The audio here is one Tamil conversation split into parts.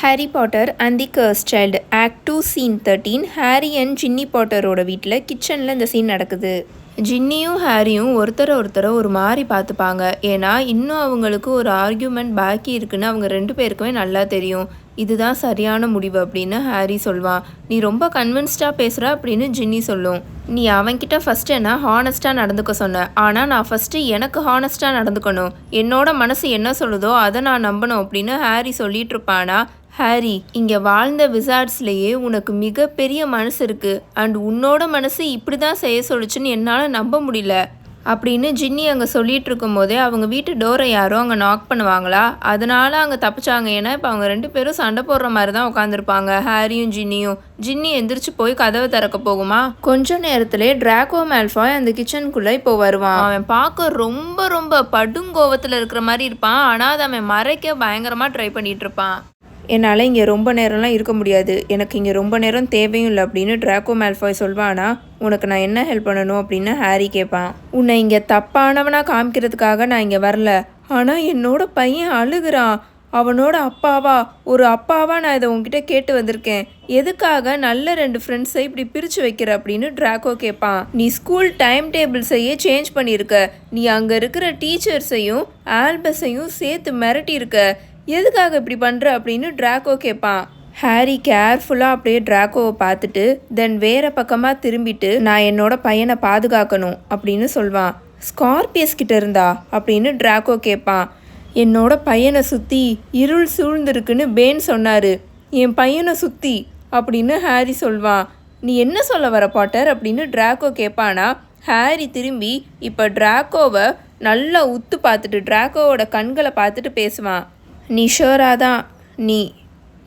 Harry Potter and the cursed child act two scene thirteen Harry and Ginny பாட்டரோட வீட்டில் கிச்சனில் இந்த சீன் நடக்குது. ஜின்னியும் ஹாரியும் ஒருத்தரை ஒருத்தரை ஒரு மாதிரி பார்த்துப்பாங்க. ஏன்னா இன்னும் அவங்களுக்கு ஒரு ஆர்கியூமெண்ட் பாக்கி இருக்குன்னு அவங்க ரெண்டு பேருக்குமே நல்லா தெரியும். இதுதான் சரியான முடிவு அப்படின்னு ஹாரி சொல்வான். நீ ரொம்ப கன்வின்ஸ்டாக பேசுகிற அப்படின்னு ஜின்னி சொல்லும். நீ அவன்கிட்ட ஃபஸ்ட்டு என்ன ஹானஸ்ட்டாக நடந்துக்க சொன்ன? ஆனால் நான் ஃபஸ்ட்டு எனக்கு ஹானஸ்ட்டாக நடந்துக்கணும். என்னோட மனசு என்ன சொல்லுதோ அதை நான் நம்பணும் அப்படின்னு ஹாரி சொல்லிட்டு இருப்பானா ஹாரி இங்கே வாழ்ந்த விசார்ட்ஸ்லேயே உனக்கு மிகப்பெரிய மனசு இருக்கு. அண்ட் உன்னோட மனசு இப்படி தான் செய்ய சொல்லுச்சுன்னு என்னால் நம்ப முடியல. அப்படின்னு ஜின்னி அங்கே சொல்லிட்டு இருக்கும்போதே அவங்க வீட்டு டோரை யாரோ அங்கே நாக் பண்ணுவாங்களா? அதனால அங்கே தப்பிச்சாங்க. ஏன்னா இப்போ அவங்க ரெண்டு பேரும் சண்டை போடுற மாதிரி தான் உட்காந்துருப்பாங்க ஹாரியும் ஜின்னியும். ஜின்னி எந்திரிச்சு போய் கதவை திறக்க போகுமா? கொஞ்ச நேரத்திலே டிராகோ மேல்ஃபாய் அந்த கிச்சனுக்குள்ளே இப்போ வருவான். அவன் பார்க்க ரொம்ப ரொம்ப படுங்கோவத்தில் இருக்கிற மாதிரி இருப்பான். ஆனால் அதை அவன் மறைக்க பயங்கரமாக ட்ரை பண்ணிட்டு இருப்பான். என்னால் இங்கே ரொம்ப நேரம்லாம் இருக்க முடியாது. எனக்கு இங்கே ரொம்ப நேரம் தேவையும் இல்லை அப்படின்னு ட்ராக்கோ மேல்ஃபாய் சொல்வானா உனக்கு நான் என்ன ஹெல்ப் பண்ணணும்? அப்படின்னு ஹாரி கேட்பான் உன்னை இங்கே தப்பானவனாக காமிக்கிறதுக்காக நான் இங்கே வரல. ஆனால் என்னோட பையன் அழுகிறான். அவனோட அப்பாவா? ஒரு அப்பாவா நான் இதை உன்கிட்ட கேட்டு வந்திருக்கேன். எதுக்காக நல்ல ரெண்டு ஃப்ரெண்ட்ஸை இப்படி பிரித்து வைக்கிற? அப்படின்னு ட்ராக்கோ கேட்பான் நீ ஸ்கூல் டைம் டேபிள்ஸையே சேஞ்ச் பண்ணியிருக்க. நீ அங்கே இருக்கிற டீச்சர்ஸையும் ஆல்பஸையும் சேர்த்து மிரட்டியிருக்க. எதுக்காக இப்படி பண்ணுற அப்படின்னு ட்ராக்கோ கேட்பான் ஹாரி கேர்ஃபுல்லாக அப்படியே ட்ராக்கோவை பார்த்துட்டு தென் வேறு பக்கமாக திரும்பிட்டு நான் என்னோட பையனை பாதுகாக்கணும் அப்படின்னு சொல்வான். ஸ்கார்பியஸ் கிட்ட இருந்தா? அப்படின்னு ட்ராக்கோ கேட்பான் என்னோட பையனை சுற்றி இருள் சூழ்ந்திருக்குன்னு பேன் சொன்னார். என் பையனை சுற்றி அப்படின்னு ஹாரி சொல்வான். நீ என்ன சொல்ல வர பாட்டர் அப்படின்னு ட்ராக்கோ கேட்பானா ஹாரி திரும்பி இப்போ ட்ராக்கோவை நல்லா உத்து பார்த்துட்டு ட்ராக்கோவோட கண்களை பார்த்துட்டு பேசுவான். நீ ஷோராக தான் நீ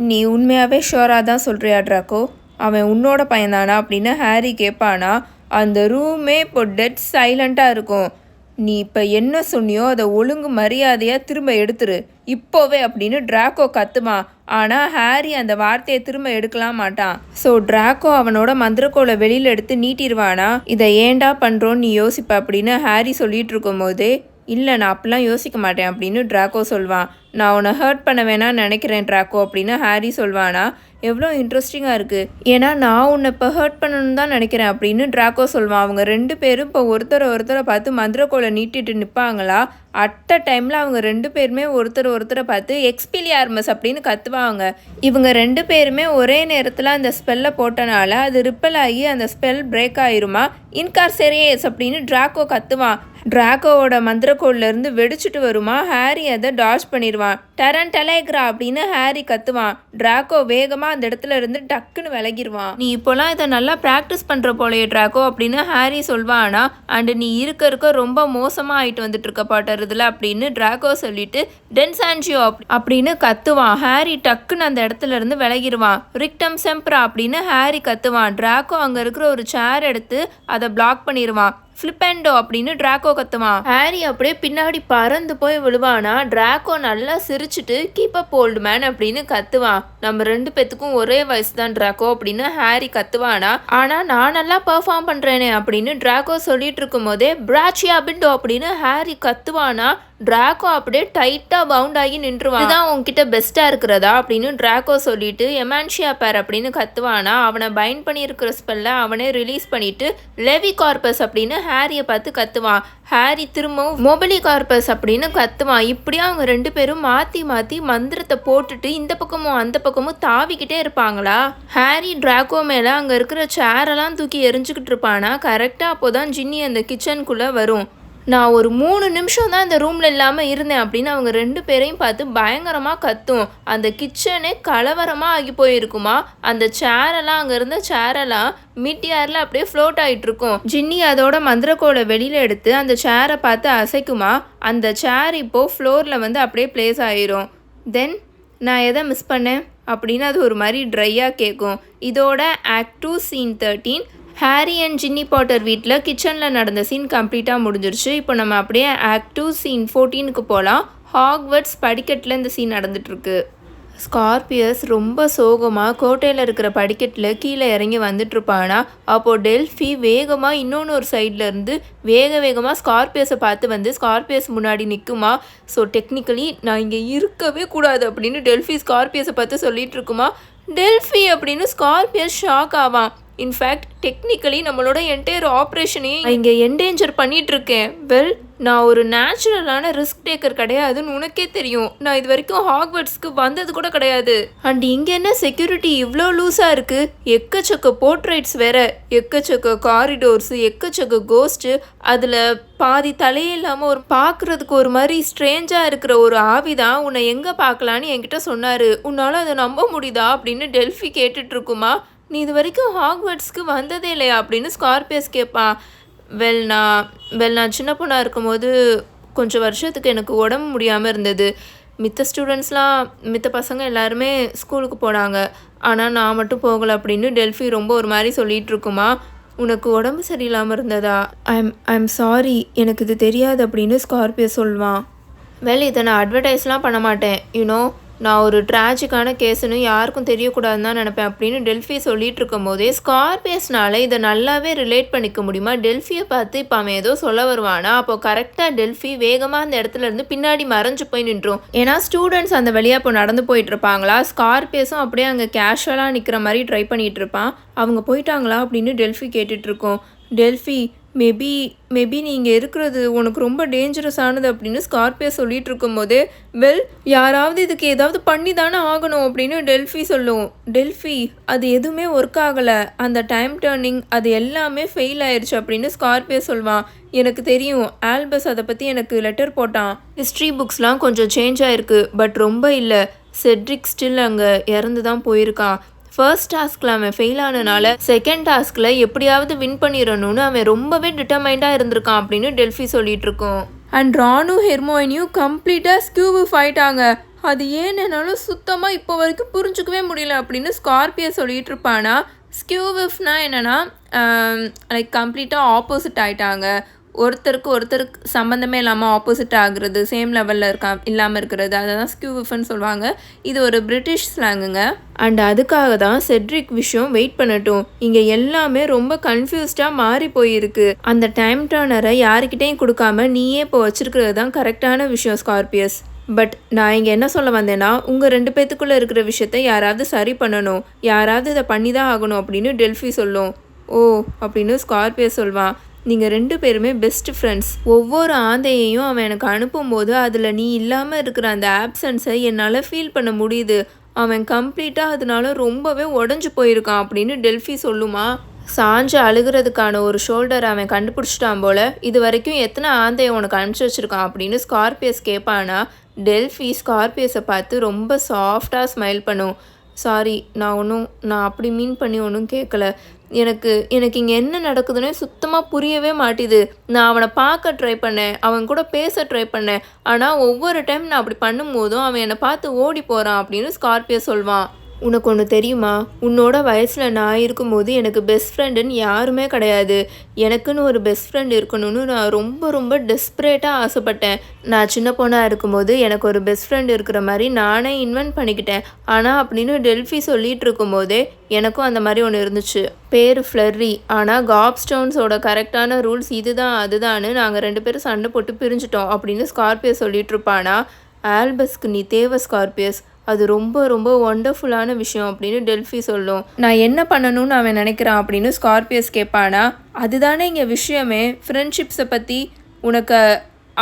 நீ உண்மையாகவே ஷோராக தான் சொல்கிறியா ட்ராக்கோ? அவன் உன்னோட பையன்தானா அப்படின்னு ஹாரி கேட்பானா அந்த ரூமே இப்போ டெட் சைலண்ட்டாக இருக்கும். நீ இப்போ என்ன சொன்னியோ அதை ஒழுங்கு மரியாதையாக திரும்ப எடுத்துரு. இப்போவே அப்படின்னு ட்ராக்கோ கத்துமா. ஆனால் ஹாரி அந்த வார்த்தையை திரும்ப எடுக்கலாம் மாட்டான். ஸோ ட்ராக்கோ அவனோட மந்திரக்கோலை வெளியில் எடுத்து நீட்டிடுவானா இதை ஏன்டா பண்ணுறோன்னு நீ யோசிப்ப அப்படின்னு ஹாரி சொல்லிட்டு இருக்கும்போதே இல்லை நான் அப்படிலாம் யோசிக்க மாட்டேன் அப்படின்னு ட்ராக்கோ சொல்வான். நான் உன்னை ஹர்ட் பண்ண வேணாம்னு நினைக்கிறேன் ட்ராக்கோ அப்படின்னு ஹாரி சொல்வானா? எவ்வளோ இன்ட்ரெஸ்டிங்காக இருக்குது ஏன்னா நான் உன்னை இப்போ ஹர்ட் பண்ணணும்னு தான் நினைக்கிறேன் அப்படின்னு ட்ராக்கோ சொல்வான். அவங்க ரெண்டு பேரும் இப்போ ஒருத்தரை ஒருத்தரை பார்த்து மந்திரக்கோலை நீட்டிட்டு நிற்பாங்களா அட்ட டைமில் அவங்க ரெண்டு பேருமே ஒருத்தர் ஒருத்தரை பார்த்து எக்ஸ்பிலியார்மஸ் அப்படின்னு கத்துவாங்க. இவங்க ரெண்டு பேருமே ஒரே நேரத்தில் அந்த ஸ்பெல்லை போட்டனால அது ரிப்பல் ஆகி அந்த ஸ்பெல் பிரேக் ஆயிருமா? இன்கார்செரியஸ் அப்படின்னு ட்ராக்கோ கத்துவான். ட்ராக்கோவோட மந்திரக்கோல்லேருந்து வெடிச்சிட்டு வருமா? ஹாரி அதை டாஷ் பண்ணிடுவான். var டரன் டலேக்ரா அப்படின்னு ஹாரி கத்துவான். டிராகோ வேகமா அந்த இடத்துல இருந்து டக்குன்னு விலகிடுவான் நீ இப்போலாம் இதை நல்லா ப்ராக்டிஸ் பண்ற போலயே டிராகோ அப்படின்னு ஹாரி சொல்வானா அண்ட் நீ இருக்க இருக்க ரொம்ப மோசமா ஆயிட்டு வந்துட்டு இருக்க இதுல அப்படின்னு டிராகோ சொல்லிட்டு டென்சான்ஜியோ அப்படின்னு கத்துவான். ஹாரி டக்குன்னு அந்த இடத்துல இருந்து விலகிடுவான் ரிக்டம் செம்ப்ரா அப்படின்னு ஹாரி கத்துவான். டிராகோ அங்க இருக்கிற ஒரு சேர் எடுத்து அதை பிளாக் பண்ணிடுவான் ஃப்ளிப்பெண்டோ அப்படின்னு ட்ராக்கோ கத்துவான். ஹாரி அப்படியே பின்னாடி பறந்து போய் விழுவானா? ட்ராக்கோ நல்லா சிரிச்சுட்டு கீப் அப் ஓல்டு மேன் அப்படின்னு கத்துவான். நம்ம ரெண்டு பேத்துக்கும் ஒரே வயசு தான் ட்ராக்கோ அப்படின்னு ஹாரி கத்துவானா? ஆனா நான் நல்லா பெர்ஃபார்ம் பண்றேனே அப்படின்னு ட்ராக்கோ சொல்லிட்டு இருக்கும் போதே பிராச்சியா பிண்டோ அப்படின்னு ஹாரி கத்துவானா? டிராக்கோ அப்படியே டைட்டாக பவுண்ட் ஆகி நின்றுவான். இதுதான் உங்ககிட்ட பெஸ்ட்டாக இருக்கிறதா அப்படின்னு டிராக்கோ சொல்லிட்டு எமான்ஷியா பேர் அப்படின்னு கத்துவானா அவனை பைண்ட் பண்ணியிருக்கிற ஸ்பெல்ல அவனே ரிலீஸ் பண்ணிட்டு லெவி கார்பஸ் அப்படின்னு ஹாரியை பார்த்து கத்துவான். ஹாரி திரும்பவும் மொபலி கார்பஸ் அப்படின்னு கத்துவான். இப்படியே அவங்க ரெண்டு பேரும் மாற்றி மாற்றி மந்திரத்தை போட்டுட்டு இந்த பக்கமும் அந்த பக்கமும் தாவிக்கிட்டே இருப்பாங்களா? ஹாரி டிராக்கோ மேலே அங்கே இருக்கிற சேரெல்லாம் தூக்கி எரிஞ்சுக்கிட்டு இருப்பானா? கரெக்டாக அப்போ தான் ஜின்னி அந்த கிச்சனுக்குள்ளே வரும். நான் ஒரு மூணு நிமிஷம் தான் இந்த ரூமில் இல்லாமல் இருந்தேன் அப்படின்னு அவங்க ரெண்டு பேரையும் பார்த்து பயங்கரமாக கத்தும். அந்த கிச்சனே கலவரமாக ஆகி போயிருக்குமா? அந்த சேரெல்லாம் அங்கே இருந்த சேரெல்லாம் மிட் ஏரில் அப்படியே ஃப்ளோட் ஆகிட்டு இருக்கும். ஜின்னி அதோட மந்திரக்கோலை வெளியில் எடுத்து அந்த சேரை பார்த்து அசைக்குமா? அந்த சேர் இப்போது ஃப்ளோரில் வந்து அப்படியே ப்ளேஸ் ஆயிரும். தென் நான் எதை மிஸ் பண்ணேன்? அப்படின்னு அது ஒரு மாதிரி ட்ரையாக கேட்கும் இதோட act two scene thirteen Harry and Ginny Potter வீட்டில் கிச்சனில் நடந்த சீன் கம்ப்ளீட்டாக முடிஞ்சிருச்சு. இப்போ நம்ம அப்படியே ஆக்ட் டூ சீன் ஃபோர்டீனுக்கு போகலாம் ஹாக்வர்ட்ஸ் படிக்கட்டில் இந்த சீன் நடந்துட்டுருக்கு. ஸ்கார்பியஸ் ரொம்ப சோகமாக கோட்டையில் இருக்கிற படிக்கட்டில் கீழே இறங்கி வந்துட்டுருப்பானா? அப்போது டெல்ஃபி வேகமாக இன்னொன்று ஒரு சைடில் இருந்து வேக வேகமாக ஸ்கார்பியஸை பார்த்து வந்து ஸ்கார்பியஸ் முன்னாடி நிற்குமா ஸோ டெக்னிக்கலி நான் இங்கே இருக்கவே கூடாது அப்படின்னு டெல்ஃபி ஸ்கார்பியஸை பார்த்து சொல்லிகிட்ருக்குமா இருக்குமா டெல்ஃபி அப்படின்னு ஸ்கார்பியஸ் ஷாக் ஆவான். இன்ஃபேக்ட் டெக்னிக்கலி நம்மளோட என்டையர் ஆப்ரேஷனையும் இங்கே என்டேஞ்சர் பண்ணிட்டு இருக்கேன் வெல் நான் ஒரு நேச்சுரலான ரிஸ்க் டேக்கர் கிடையாதுன்னு உனக்கே தெரியும். நான் இது வரைக்கும் ஹாக்வர்ட்ஸ்க்கு வந்தது கூட கிடையாது. அண்ட் இங்கே என்ன செக்யூரிட்டி இவ்வளோ லூஸாக இருக்குது எக்கச்சக்க போர்ட்ரைட்ஸ் வேற எக்கச்சக்க காரிடோர்ஸ் எக்கச்சக்க கோஸ்ட்டு அதில் பாதி தலையே இல்லாமல் ஒரு பார்க்குறதுக்கு ஒரு மாதிரி ஸ்ட்ரேஞ்சாக இருக்கிற ஒரு ஆவி தான் உன்னை எங்கே பார்க்கலான்னு என்கிட்ட சொன்னார். உன்னால் அதை நம்ப முடியுதா அப்படின்னு டெல்ஃபி கேட்டுட்ருக்குமா நீ இது வரைக்கும் ஹாக்வர்ட்ஸ்க்கு வந்ததே இல்லையா அப்படின்னு ஸ்கார்பியஸ் கேட்பான் வெல் நான் வெல் நான் சின்ன பொண்ணாக இருக்கும்போது கொஞ்சம் வருஷத்துக்கு எனக்கு உடம்பு முடியாமல் இருந்தது. மித்த ஸ்டூடெண்ட்ஸ்லாம் மித்த பசங்க எல்லாருமே ஸ்கூலுக்கு போனாங்க. ஆனால் நான் மட்டும் போகலை அப்படின்னு டெல்ஃபி ரொம்ப ஒரு மாதிரி சொல்லிகிட்டு இருக்குமா. உனக்கு உடம்பு சரியில்லாமல் இருந்ததா? ஐம் ஐம் சாரி எனக்கு இது தெரியாது அப்படின்னு ஸ்கார்பியோ சொல்வான். வெல் இதை நான் அட்வர்டைஸ்லாம் பண்ண மாட்டேன். யூனோ நான் ஒரு ட்ராஜிக்கான கேஸுன்னு யாருக்கும் தெரியக்கூடாதுன்னு தான் நினப்பேன் அப்படின்னு டெல்ஃபி சொல்லிட்டு இருக்கும் போதே ஸ்கார்பியஸ்னால இதை நல்லாவே ரிலேட் பண்ணிக்க முடியுமா? டெல்ஃபியை பார்த்து இப்போ அவன் ஏதோ சொல்ல வருவானா? அப்போ கரெக்டாக டெல்ஃபி வேகமாக அந்த இடத்துல இருந்து பின்னாடி மறைஞ்சு போய் நின்றோம் ஏன்னா ஸ்டூடெண்ட்ஸ் அந்த வழியாக இப்போ நடந்து போயிட்டு இருப்பாங்களா? ஸ்கார்பியஸும் அப்படியே அங்கே கேஷுவலாக நிற்கிற மாதிரி ட்ரை பண்ணிகிட்டு இருப்பான். அவங்க போயிட்டாங்களா? அப்படின்னு டெல்ஃபி கேட்டுட்ருக்கோம் டெல்ஃபி மேபி மேபி நீங்கள் இருக்கிறது உனக்கு ரொம்ப டேஞ்சரஸானது அப்படின்னு ஸ்கார்பியோ சொல்லிட்டு இருக்கும்போது வெல் யாராவது இதுக்கு ஏதாவது பண்ணி தானே ஆகணும் அப்படின்னு டெல்ஃபி சொல்லும். டெல்ஃபி அது எதுவுமே ஒர்க் ஆகலை. அந்த டைம் டேர்னிங் அது எல்லாமே ஃபெயில் ஆயிடுச்சு அப்படின்னு ஸ்கார்பியோ சொல்வான் எனக்கு தெரியும் ஆல்பஸ் அதை பற்றி எனக்கு லெட்டர் போட்டான். ஹிஸ்ட்ரி புக்ஸ்லாம் கொஞ்சம் சேஞ்ச் ஆயிருக்கு பட் ரொம்ப இல்லை. செட்ரிக் ஸ்டில் அங்கே இறந்து தான் போயிருக்கான் ஃபர்ஸ்ட் டாஸ்க்கில் அவன் ஃபெயில் ஆனனால செகண்ட் டாஸ்கில் எப்படியாவது வின் பண்ணிடணும்னு அவன் ரொம்பவே டிட்டர்மைண்டாக இருந்திருக்கான் அப்படின்னு டெல்ஃபி சொல்லிட்டு இருக்கோம். அண்ட் ராணு ஹெர்மோயினியும் கம்ப்ளீட்டாக ஸ்கியூபு ஆயிட்டாங்க அது ஏன்னாலும் சுத்தமாக இப்போ வரைக்கும் புரிஞ்சுக்கவே முடியல அப்படின்னு ஸ்கார்பியோ சொல்லிட்டு இருப்பானா? ஸ்கியூவிஃப்னா என்னென்னா லைக் கம்ப்ளீட்டாக ஆப்போசிட் ஆயிட்டாங்க. ஒருத்தருக்கு ஒருத்தருக்கு சம்மந்தமே இல்லாமல் ஆப்போசிட் ஆகுறது சேம் லெவலில் இருக்கா இல்லாமல் இருக்கிறது அதை தான் ஸ்கியூவிஃப்னு சொல்லுவாங்க. இது ஒரு பிரிட்டிஷ் ஸ்லாங்குங்க அண்ட் அதுக்காக தான் செட்ரிக் விஷயம் வெயிட் பண்ணட்டும். இங்கே எல்லாமே ரொம்ப கன்ஃபியூஸ்டாக மாறி போயிருக்கு. அந்த டைம் டர்னரை யாருக்கிட்டையும் கொடுக்காம நீயே இப்போ வச்சிருக்கிறது தான் கரெக்டான விஷயம் ஸ்கார்பியஸ் பட் நான் இங்கே என்ன சொல்ல வந்தேன்னா உங்கள் ரெண்டு பேத்துக்குள்ளே இருக்கிற விஷயத்த யாராவது சரி பண்ணணும். யாராவது இதை பண்ணி தான் ஆகணும் அப்படின்னு டெல்ஃபி சொல்லும். ஓ அப்படின்னு ஸ்கார்பியோ சொல்வான். நீங்கள் ரெண்டு பேருமே பெஸ்ட் ஃப்ரெண்ட்ஸ் ஒவ்வொரு ஆந்தையையும் அவன் எனக்கு அனுப்பும்போது அதில் நீ இல்லாமல் இருக்கிற அந்த ஆப்சன்ஸை என்னால் ஃபீல் பண்ண முடியுது. அவன் கம்ப்ளீட்டாக அதனால ரொம்பவே உடஞ்சி போயிருக்கான் அப்படின்னு டெல்ஃபி சொல்லுமா. சாஞ்சு அழுகிறதுக்கான ஒரு ஷோல்டர் அவன் கண்டுபிடிச்சிட்டான் போல. இது வரைக்கும் எத்தனை ஆந்தையை உனக்கு அனுப்பிச்சி வச்சிருக்கான் அப்படின்னு ஸ்கார்பியஸ் கேட்பானா டெல்ஃபி ஸ்கார்பியஸை பார்த்து ரொம்ப சாஃப்டாக ஸ்மைல் பண்ணும். சாரி நான் ஒன்றும் நான் அப்படி மீன் பண்ணி ஒன்றும் கேட்கல எனக்கு எனக்கு இங்கே என்ன நடக்குதுன்னே சுத்தமாக புரியவே மாட்டேது. நான் அவனை பார்க்க ட்ரை பண்ணேன் அவன் கூட பேச ட்ரை பண்ணேன். ஆனால் ஒவ்வொரு டைம் நான் அப்படி பண்ணும்போதும் அவன் என்னை பார்த்து ஓடி போகிறான் அப்படின்னு ஸ்கார்பியோ சொல்வான். உனக்கு ஒன்று தெரியுமா? உன்னோட வயசில் நான் இருக்கும்போது எனக்கு பெஸ்ட் ஃப்ரெண்டுன்னு யாருமே கிடையாது. எனக்குன்னு ஒரு பெஸ்ட் ஃப்ரெண்ட் இருக்கணும்னு நான் ரொம்ப ரொம்ப டெஸ்பரேட்டாக ஆசைப்பட்டேன். நான் சின்ன பொண்ணாக இருக்கும்போது எனக்கு ஒரு பெஸ்ட் ஃப்ரெண்ட் இருக்கிற மாதிரி நானே இன்வென்ட் பண்ணிக்கிட்டேன். ஆனால் அப்படின்னு டெல்ஃபி சொல்லிட்டு இருக்கும்போதே எனக்கும் அந்த மாதிரி ஒன்று இருந்துச்சு. பேர் ஃப்ளர்ரி ஆனால் காப்ஸ்டோன்ஸோட கரெக்டான ரூல்ஸ் இதுதான் அதுதான்னு நாங்கள் ரெண்டு பேரும் சண்டை போட்டு பிரிஞ்சிட்டோம் அப்படின்னு ஸ்கார்பியோ சொல்லிட்டு இருப்பானா? ஆல்பஸ்க்கு நீ தேவை ஸ்கார்பியஸ் அது ரொம்ப ரொம்ப ஒண்டர்ஃபுல்லான விஷயம் அப்படின்னு டெல்ஃபி சொல்லும். நான் என்ன பண்ணணும்னு அவன் நினைக்கிறான் அப்படின்னு ஸ்கார்பியஸ் கேட்பானா அதுதானே இங்கே விஷயமே. ஃப்ரெண்ட்ஷிப்ஸை பற்றி உனக்கு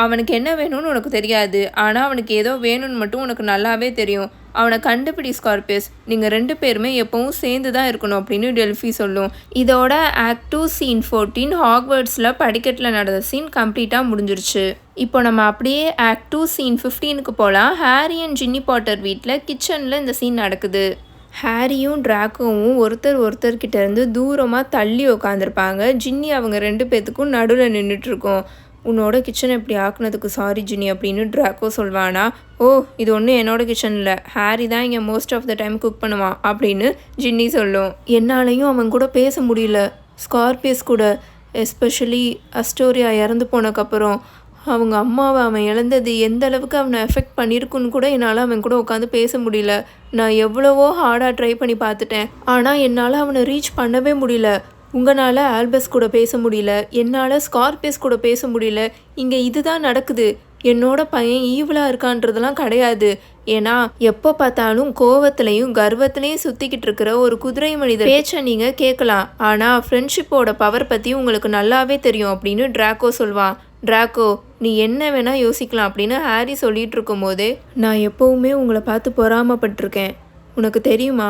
அவனுக்கு என்ன வேணும்னு உனக்கு தெரியாது. ஆனால் அவனுக்கு ஏதோ வேணும்னு மட்டும் உனக்கு நல்லாவே தெரியும். அவனை கண்டுபிடி ஸ்கார்பியஸ். நீங்கள் ரெண்டு பேருமே எப்பவும் சேர்ந்து தான் இருக்கணும் அப்படின்னு டெல்ஃபி சொல்லும். இதோட ஆக்ட் டூ சீன் ஃபோர்டீன் ஹாக்வர்ட்ஸில் படிக்கட்டில் நடந்த சீன் கம்ப்ளீட்டாக முடிஞ்சிருச்சு. இப்போ நம்ம அப்படியே ஆக்ட் டூ சீன் ஃபிஃப்டீனுக்கு போகலாம் ஹாரி அண்ட் ஜின்னி பாட்டர் வீட்டில் கிச்சனில் இந்த சீன் நடக்குது. ஹாரியும் ட்ராக்கோவும் ஒருத்தர் ஒருத்தர்கிட்ட இருந்து தூரமாக தள்ளி உட்காந்துருப்பாங்க ஜின்னி அவங்க ரெண்டு பேத்துக்கும் நடுவில் நின்றுட்டுருக்கோம் உன்னோட கிச்சனை இப்படி ஆக்குனதுக்கு சாரி ஜினி அப்படின்னு ட்ராக்கோ சொல்வானா ஓ இது ஒன்றும் என்னோட கிச்சனில் ஹாரி தான் இங்கே most of the time cook பண்ணுவான் அப்படின்னு ஜின்னி சொல்லும். என்னாலையும் அவன் கூட பேச முடியல. ஸ்கார்பியஸ் கூட எஸ்பெஷலி அஸ்டோரியா இறந்து போனக்கப்புறம் அவங்க அம்மாவை அவன் இழந்தது எந்த அளவுக்கு அவனை எஃபெக்ட் பண்ணியிருக்குன்னு கூட என்னால் அவன் கூட உட்காந்து பேச முடியல. நான் எவ்வளவோ ஹார்டாக ட்ரை பண்ணி பார்த்துட்டேன். ஆனால் என்னால் அவனை ரீச் பண்ணவே முடியல. உங்களால் ஆல்பஸ் கூட பேச முடியல என்னால் ஸ்கார்பியஸ் கூட பேச முடியல இங்கே இதுதான் நடக்குது. என்னோட பையன் ஈவலாக இருக்கான்றதெல்லாம் கிடையாது. ஏன்னா எப்போ பார்த்தாலும் கோவத்துலையும் கர்வத்திலையும் சுற்றிக்கிட்டு இருக்கிற ஒரு குதிரை மனிதர். பேச்சை நீங்கள் கேட்கலாம். ஆனால் ஃப்ரெண்ட்ஷிப்போட பவர் பற்றி உங்களுக்கு நல்லாவே தெரியும் அப்படின்னு ட்ராக்கோ சொல்வான் ட்ராக்கோ நீ என்ன வேணா யோசிக்கலாம் அப்படின்னு ஹாரி சொல்லிட்டு இருக்கும்போதே நான் எப்போவுமே உங்களை பார்த்து பொறாமப்பட்டிருக்கேன். உனக்கு தெரியுமா?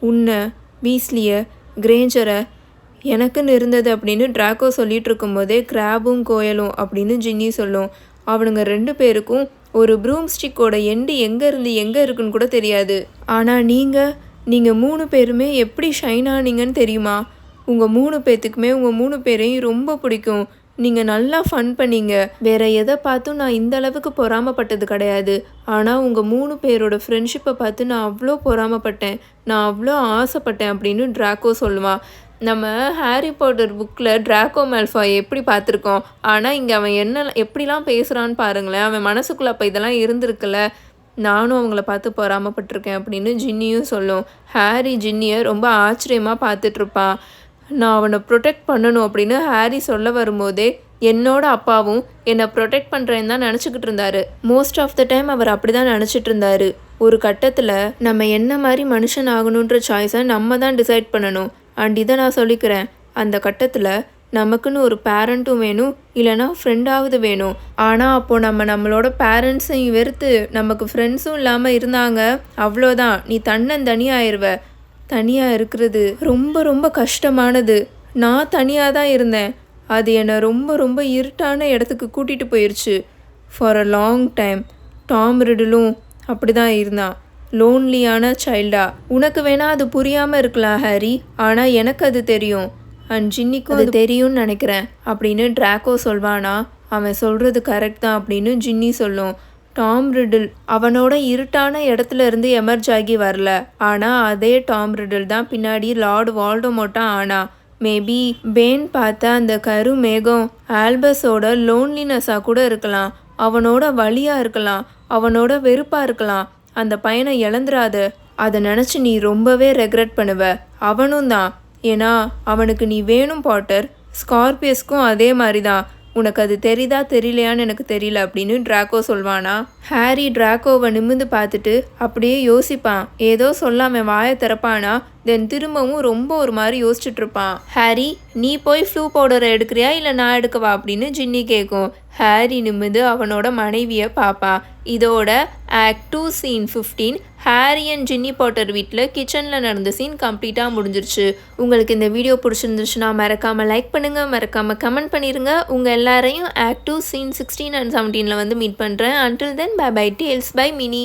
உன்னை வீஸ்லியை கிரேஞ்சரை எனக்குன்னு இருந்தது அப்படின்னு ட்ராக்கோ சொல்லிட்டு இருக்கும்போதே கிராபும் கோயலும் அப்படின்னு ஜின்னி சொல்லும். அவனுங்க ரெண்டு பேருக்கும் ஒரு ப்ரூம் ஸ்டிக்கோட எண்டு எங்கே இருந்து எங்கே இருக்குன்னு கூட தெரியாது. ஆனால் நீங்கள் நீங்கள் மூணு பேருமே எப்படி ஷைன் ஆனீங்கன்னு தெரியுமா? உங்கள் மூணு பேர்த்துக்குமே உங்கள் மூணு பேரையும் ரொம்ப பிடிக்கும். நீங்கள் நல்லா ஃபன் பண்ணீங்க. வேற எதை பார்த்தும் நான் இந்த அளவுக்கு பொறாமப்பட்டது கிடையாது. ஆனால் உங்கள் மூணு பேரோட ஃப்ரெண்ட்ஷிப்பை பார்த்து நான் அவ்வளோ பொறாமப்பட்டேன். நான் அவ்வளோ ஆசைப்பட்டேன் அப்படின்னு ட்ராக்கோ சொல்லுவான் நம்ம ஹாரி பாட்டர் புக்கில் ட்ராக்கோ மேல்ஃபாய் எப்படி பார்த்துருக்கோம்? ஆனால் இங்கே அவன் என்ன எப்படிலாம் பேசுகிறான்னு பாருங்களேன். அவன் மனசுக்குள்ளே அப்போ இதெல்லாம் இருந்திருக்குல்ல. நானும் அவங்கள பார்த்து பொறாமப்பட்டிருக்கேன் அப்படின்னு ஜின்னியும் சொல்லும். ஹாரி ஜின்னியை ரொம்ப ஆச்சரியமாக பார்த்துட்ருப்பான். நான் அவனை ப்ரொடெக்ட் பண்ணணும் அப்படின்னு ஹாரி சொல்ல வரும்போதே என்னோட அப்பாவும் என்னை ப்ரொடெக்ட் பண்ணுறேன்னு தான் நினச்சிக்கிட்டு இருந்தாரு. மோஸ்ட் ஆஃப் த டைம் அவர் அப்படி தான் நினச்சிட்டு இருந்தாரு. ஒரு கட்டத்தில் நம்ம என்ன மாதிரி மனுஷன் ஆகணுன்ற சாய்ஸை நம்ம தான் டிசைட் பண்ணணும். அண்ட் இதை நான் சொல்லிக்கிறேன். அந்த கட்டத்தில் நமக்குன்னு ஒரு பேரண்ட்டும் வேணும் இல்லைனா ஃப்ரெண்டாவது வேணும். ஆனால் அப்போது நம்ம நம்மளோட பேரண்ட்ஸையும் வெறுத்து நமக்கு ஃப்ரெண்ட்ஸும் இல்லாமல் இருந்தாங்க அவ்வளோதான். நீ தன்னந்தனியாயிருவ தனியாக இருக்கிறது ரொம்ப ரொம்ப கஷ்டமானது. நான் தனியாக தான் இருந்தேன். அது என்னை ரொம்ப ரொம்ப இருட்டான இடத்துக்கு கூட்டிகிட்டு போயிடுச்சு for a long time Tom ரிடலும் அப்படி தான் இருந்தான். லோன்லியான சைல்டா உனக்கு வேணா அது புரியாமல் இருக்கலாம் ஹாரி. ஆனால் எனக்கு அது தெரியும். அண்ட் ஜின்னிக்கும் அது தெரியும்னு நினைக்கிறேன். அப்படின்னு ட்ராக்கோ சொல்வானா? அவன் சொல்கிறது கரெக்ட் தான் அப்படின்னு ஜின்னி சொல்லும். டாம் ரிடில் அவனோட இருட்டான இடத்துல இருந்து எமர்ஜ் ஆகி வரல. ஆனால் அதே டாம் ரிடில் தான் பின்னாடி லார்டு வால்டோமோட்டா ஆனா. மேபி பேன் பார்த்த அந்த கரு மேகம் ஆல்பஸோட லோன்லினஸாக கூட இருக்கலாம். அவனோட வழியாக இருக்கலாம். அவனோட வெறுப்பாக இருக்கலாம். அந்த பையனை இழந்துராத அதை நினச்சி நீ ரொம்பவே ரெக்ரெட் பண்ணுவ. அவனும் தான். ஏன்னா அவனுக்கு நீ வேணும் பாட்டர். ஸ்கார்பியஸ்க்கும் அதே மாதிரி தான் உனக்கு அது தெரியுதா தெரியலையான்னு எனக்கு தெரியல அப்படின்னு டிராக்கோ சொல்வானா. ஹாரி டிராக்கோவை நிமிந்து பார்த்துட்டு அப்படியே யோசிப்பான். ஏதோ சொல்லாம வாயை திறப்பானா தென் திரும்பவும் ரொம்ப ஒரு மாதிரி யோசிச்சுட்டு இருப்பான். ஹாரி நீ போய் ஃப்ளூ பவுடரை எடுக்கிறியா இல்லை நான் எடுக்கவா? அப்படின்னு ஜின்னி கேட்கும் ஹாரி நிமிந்து அவனோட மனைவியை பார்ப்பான். இதோட act two scene fifteen Harry and Ginny Potter வீட்டில் கிச்சனில் நடந்த சீன் கம்ப்ளீட்டாக முடிஞ்சிருச்சு. உங்களுக்கு இந்த வீடியோ பிடிச்சிருந்துச்சுன்னா மறக்காமல் லைக் பண்ணுங்கள் மறக்காமல் கமெண்ட் பண்ணிடுங்க உங்கள் எல்லாரையும் act two scene sixteen and செவன்டீனில் வந்து மீட் பண்ணுறேன் until then bye bye tales by Mini